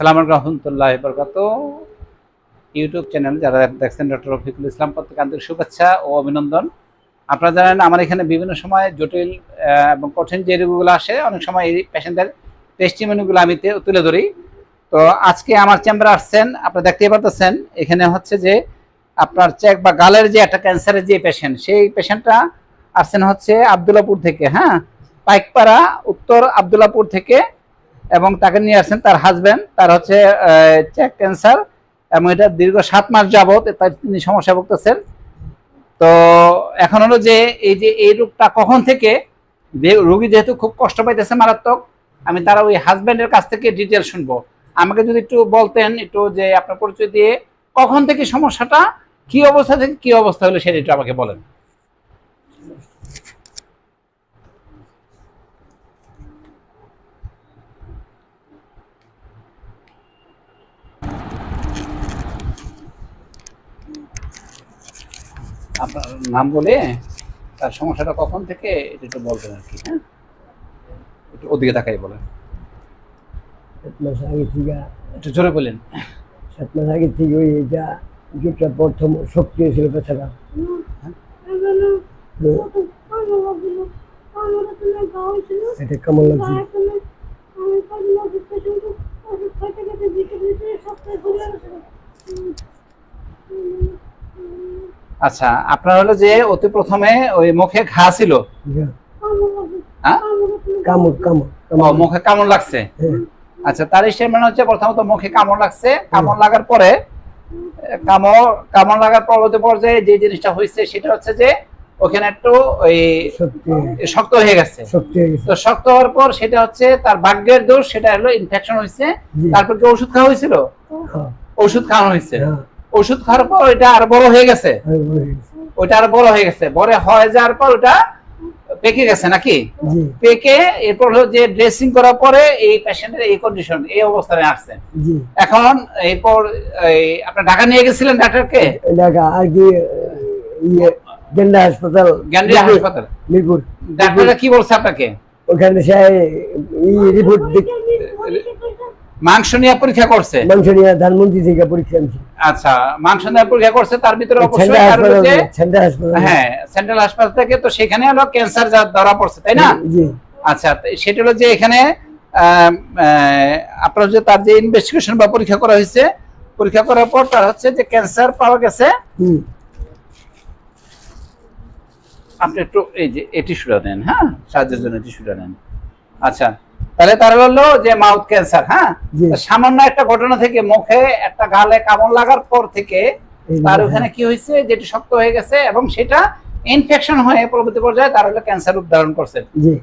আসসালামু আলাইকুম রহমতুল্লাহ বরকাত। ইউটিউব চ্যানেল যারা দেখছেন ডক্টর রফিকুল ইসলাম প্রত্যেক আন্তরিক শুভেচ্ছা ও অভিনন্দন। আপনারা জানেন আমার এখানে বিভিন্ন সময় জটিল এবং কঠিন যে রোগগুলো আসে, অনেক সময় এই পেশেন্টদের টেস্টিমনিগুলো আমি তে- তুলে ধরি। তো আজকে আমার চেম্বারে আসছেন আপনারা দেখতেই পাচ্ছেন এখানে হচ্ছে যে আপনার চেক বা গালের যে একটা ক্যান্সারের যে পেশেন্ট সেই পেশেন্টটা আসছেন হচ্ছে আবদুল্লাপুর থেকে হ্যাঁ? পাইকপাড়া, উত্তর আবদুল্লাপুর থেকে এবং তাকে নিয়ে আসছেন তার হাজব্যান্ড তার হচ্ছে চেক ক্যান্সার এবং এটা দীর্ঘ সাত মাস যাবত তার তিনি সমস্যা ভুগতেছেন। তো এখন হলো যে, এই যে এই রোগটা কখন থেকে, যে- রোগী যেহেতু খুব কষ্ট পাইতেছে মারাত্মক, আমি তারা ওই হাজবেন্ডের কাছ থেকে ডিটেল শুনব। আমাকে যদি একটু বলতেন একটু যে আপনার পরিচয় দিয়ে, কখন থেকে সমস্যাটা, কি অবস্থা থেকে কি অবস্থা হলো সেটা একটু আমাকে বলেন। আপনার নাম বলে তার সমস্যাটা কখন থেকে এটা একটু বলবেন আর কি হ্যাঁ? একটু ওদিকে তাকাই বলেন। সাত মাস আগে থেকে একটু জোরে বলেন। সাত মাস আগে থেকে ওই এটা জুটটা প্রথম শক্তি হয়েছিল পেছাটা। এটা কেমন লাগছে? আচ্ছা আপনার হলো যে অতি প্রথমে ওই মুখে ঘা ছিল? হ্যাঁ? কামড় কামড় মুখে কামড় লাগছে? হ্যাঁ, আচ্ছা তার স্টেটমেন্ট হচ্ছে প্রথমত মুখে কামড় লাগছে। কামড় লাগার পরে কামড় কামড় লাগার পরবর্তী পর্যায়ে যে জিনিসটা হয়েছে সেটা হচ্ছে যে ওখানে একটু ওই শক্ত। হয়ে গেছে। হয়ে তো শক্ত হওয়ার পর সেটা হচ্ছে তার ভাগ্যের দোষ সেটা হলো ইনফেকশন হয়েছে। তারপর কি ওষুধ খাওয়া হয়েছিল? হ্যাঁ, ওষুধ খাওয়ানো হয়েছে। হ্যাঁ, ওষুধ খাওয়ার পর ওইটা আর বড় হয়ে গেছে। ওইটা আর বড় হয়ে গেছে। বড় হয়ে যাওয়ার পর ওটা পেকে গেছে নাকি? পেকে এরপর হলো যে ড্রেসিং করার পরে এই পেশেন্টের এই কন্ডিশন এই অবস্থায় আসছে এখন এরপর এই আপনার ঢাকা নিয়ে গেছিলেন ডাক্তারকে? ঢাকা আর কি ইয়ে গেন্ডা হাসপাতাল গ্যান্ডিয়া হাসপাতাল। মিরপুর। ডাক্তাররা কি বলছে আপনাকে? ওখানে সে রিপোর্ট মাংস নিয়ে পরীক্ষা করছে? মাংস নিয়ে ধানমন্ত্রী থেকে পরীক্ষা আনছি। আচ্ছা পরীক্ষা করছে তার ভিতরে অবশ্যই হ্যাঁ সেন্ট্রাল হাসপাতাল থেকে তো সেখানে হলো ক্যান্সার যা ধরা পড়ছে তাই না? আচ্ছা সেটা হলো যে এখানে আপনার যে তার যে ইনভেস্টিগেশন বা পরীক্ষা করা হয়েছে পরীক্ষা করার পর তার হচ্ছে যে ক্যান্সার পাওয়া গেছে। আপনি একটু এই যে এটি টিস্যুটা নেন হ্যাঁ? সাহায্যের জন্য টিস্যুটা নেন আচ্ছা তাহলে তার হলো যে মাউথ ক্যান্সার হ্যাঁ? সামান্য একটা ঘটনা থেকে মুখে একটা গালে কামড় লাগার পর থেকে তার। ওখানে কি হয়েছে যেটি শক্ত হয়ে গেছে এবং সেটা ইনফেকশন হয়ে পরবর্তী পর্যায়ে তার হলো ক্যান্সার রূপ ধারণ করছে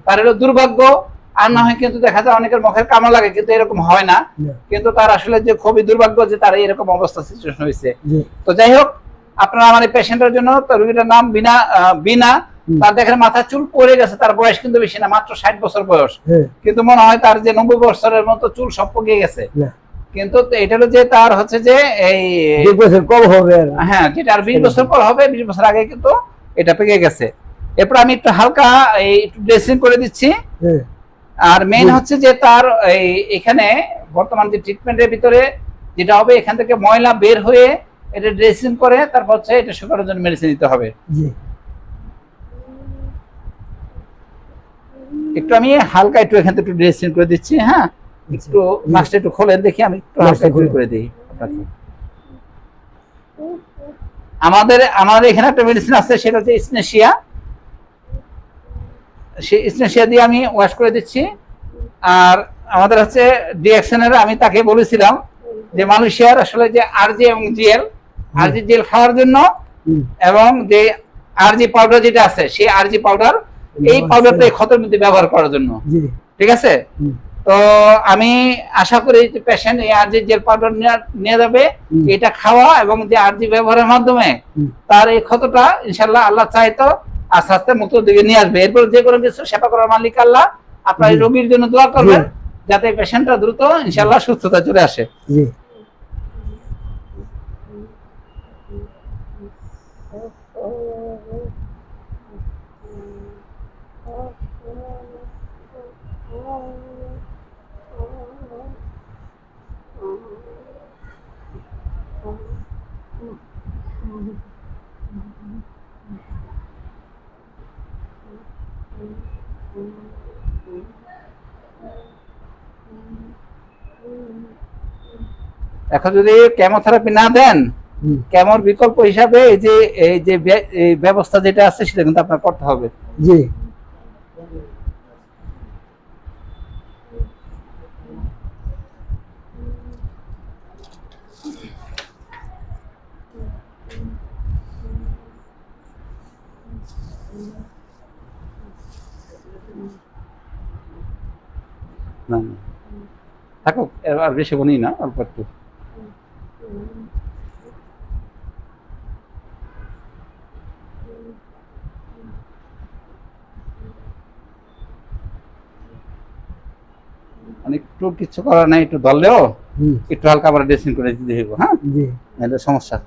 তার হলো দুর্ভাগ্য আর না হয় কিন্তু দেখা যায় অনেকের মুখের কামড় লাগে কিন্তু এরকম হয় না। কিন্তু তার আসলে যে খুবই দুর্ভাগ্য যে তার এরকম অবস্থা সিচুয়েশন হয়েছে। তো যাই হোক আপনারা আমার এই পেশেন্টের জন্য রোগীটার নাম বিনা বিনা। তার দেখেন মাথা চুল পড়ে গেছে তার বয়স কিন্তু বেশি না মাত্র ষাট বছর বয়স। হ্যাঁ। কিন্তু মনে হয় তার যে নব্বই বছরের মতো চুল সব পকে গেছে। কিন্তু এটা হলো যে তার হচ্ছে যে এই বছর কম হবে হ্যাঁ যেটা আর বিশ বছর পর হবে বিশ বছর আগে কিন্তু এটা পেকে গেছে। এরপর আমি একটু হালকা এই একটু ড্রেসিং করে দিচ্ছি। হ্যাঁ। আর মেইন হচ্ছে যে তার এই এখানে বর্তমান যে ট্রিটমেন্টের ভিতরে যেটা হবে এখান থেকে ময়লা বের হয়ে এটা ড্রেসিং করে তারপর হচ্ছে এটা শুকানোর জন্য মেডিসিন দিতে হবে। একটু আমি হালকা একটু এখান থেকে একটু ড্রেসিং করে দিচ্ছি হ্যাঁ? একটু মাছটা একটু খোলেন দেখি আমি একটু হালকা মাছটা করে দিই আপনাকে। আমাদের আমাদের এখানে একটা মেডিসিন আছে সেটা হচ্ছে স্নেশিয়া সেই স্নেশিয়া দিয়ে আমি ওয়াশ করে দিচ্ছি। আর আমাদের হচ্ছে ডিএকশনের আমি তাকে বলেছিলাম যে মালয়েশিয়ার আসলে যে আরজি এবং জিএল আরজি জেল খাওয়ার জন্য এবং যে আরজি পাউডার যেটা আছে সেই আরজি পাউডার এই পাউডারটা এই ক্ষতের মধ্যে ব্যবহার করার জন্য। ঠিক আছে? তো আমি আশা করি যে পেশেন্ট এই আরজি জেল পাউডার নিয়ে যাবে এটা খাওয়া এবং যে আরজি ব্যবহারের মাধ্যমে তার এই ক্ষতটা ইনশাল্লাহ আল্লাহ চাইতো আস্তে আস্তে মুক্ত দিকে নিয়ে আসবে। এরপর যে কোনো কিছু সেবা করার মালিক আল্লাহ আপনার রোগীর জন্য দোয়া করবেন। যাতে পেশেন্টটা দ্রুত ইনশাল্লাহ সুস্থতা চলে আসে। এখন যদি কেমোথেরাপি না দেন কেমোর বিকল্প হিসাবে এই যে এই যে ব্যবস্থা যেটা আছে সেটা কিন্তু আপনার করতে হবে। জি। না না। থাকুক এবার বেশি বনি না অল্প একটু। মানে একটু কিছু করার নাই একটু ধরলেও একটু হালকা করে ড্রেসিং করে দিতে হইব হ্যাঁ? জি। এটা সমস্যা।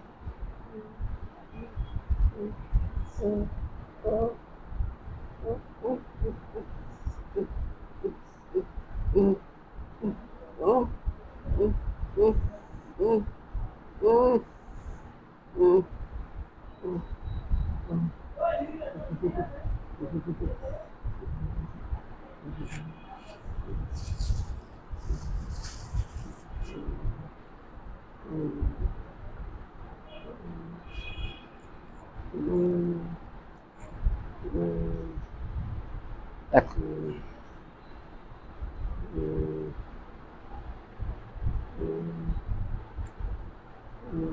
এক-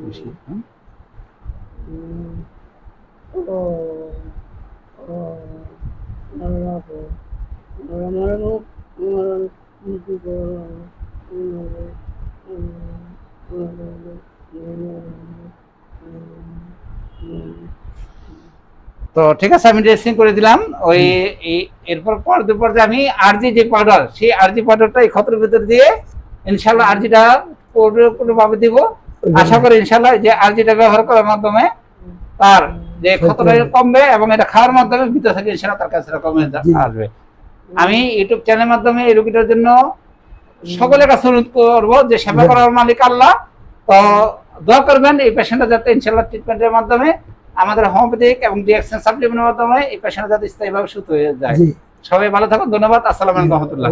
বেশি, হ্যাঁ? তো ঠিক আছে আমি ড্রেসিং করে দিলাম। ওই এই- এরপর পর দুপুর যে আমি আরজি যে পাউডার সেই আরজি পাউডারটা এই ক্ষতর ভিতর দিয়ে ইনশাল্লাহ আরজিটা ভাবে দিব। আশা করি ইনশাল্লাহ যে আরজিটা ব্যবহার করার মাধ্যমে তার যে ক্ষতটা কমবে এবং এটা খাওয়ার মাধ্যমে ভিতর থেকে ইনশাল্লাহ তার কাছে কমে আসবে। আমি ইউটিউব চ্যানেলের মাধ্যমে এই রোগীটার জন্য সকলের কাছে অনুরোধ করব যে সেবা করার মালিক আল্লাহ। তো দোয়া করবেন এই পেশেন্টটা যাতে ইনশাল্লাহ ট্রিটমেন্টের মাধ্যমে আমাদের হোমিওপ্যাথিক এবং ডিএক্সেন সাপ্লিমেন্টের মাধ্যমে এই পেশেন্টটা যাতে স্থায়ীভাবে সুস্থ হয়ে যায়। সবাই ভালো থাকুন ধন্যবাদ। আসসালামু আলাইকুম রহমতুল্লাহ।